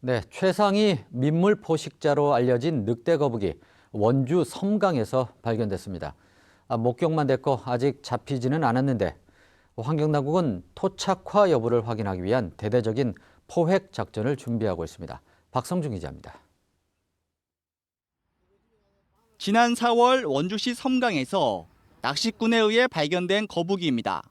네, 최상위 민물 포식자로 알려진 늑대 거북이 원주 섬강에서 발견됐습니다. 아, 목격만 됐고 아직 잡히지는 않았는데 환경당국은 토착화 여부를 확인하기 위한 대대적인 포획 작전을 준비하고 있습니다. 박성중 기자입니다. 지난 4월 원주시 섬강에서 낚시꾼에 의해 발견된 거북이입니다.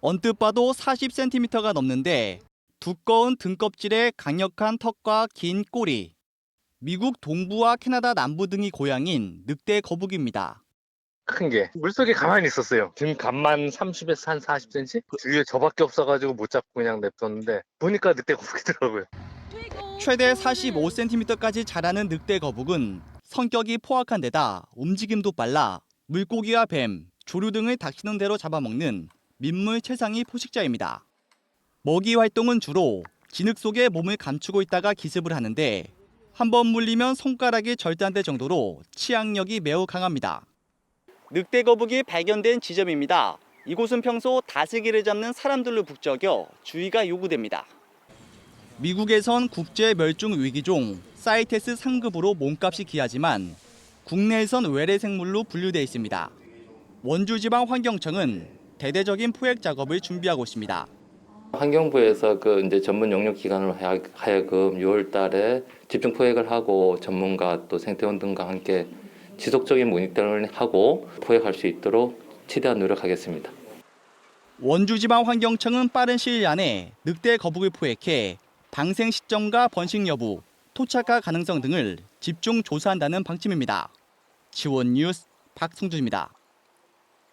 언뜻 봐도 40cm가 넘는데 두꺼운 등껍질에 강력한 턱과 긴 꼬리. 미국 동부와 캐나다 남부 등이 고향인 늑대 거북이입니다. 큰 게 물속에 가만히 있었어요. 등 간만 30에서 한 40cm? 주위에 저밖에 없어가지고 못 잡고 그냥 냅뒀는데 보니까 늑대 거북이더라고요. 최대 45cm까지 자라는 늑대 거북은 성격이 포악한 데다 움직임도 빨라 물고기와 뱀, 조류 등을 닥치는 대로 잡아먹는 민물 최상위 포식자입니다. 먹이 활동은 주로 진흙 속에 몸을 감추고 있다가 기습을 하는데 한 번 물리면 손가락이 절단될 정도로 치악력이 매우 강합니다. 늑대 거북이 발견된 지점입니다. 이곳은 평소 다슬기를 잡는 사람들로 북적여 주의가 요구됩니다. 미국에선 국제 멸종 위기종 사이테스 상급으로 몸값이 귀하지만 국내에선 외래 생물로 분류돼 있습니다. 원주지방 환경청은 대대적인 포획 작업을 준비하고 있습니다. 환경부에서 그 이제 전문 용역 기관을 하여- 하여금 6월 달에 집중 포획을 하고 전문가 또 생태원 등과 함께 지속적인 모니터링을 하고 포획할 수 있도록 최대한 노력하겠습니다. 원주지방 환경청은 빠른 시일 안에 늑대 거북을 포획해 방생 시점과 번식 여부, 토착화 가능성 등을 집중 조사한다는 방침입니다. 지원 뉴스 박승주입니다.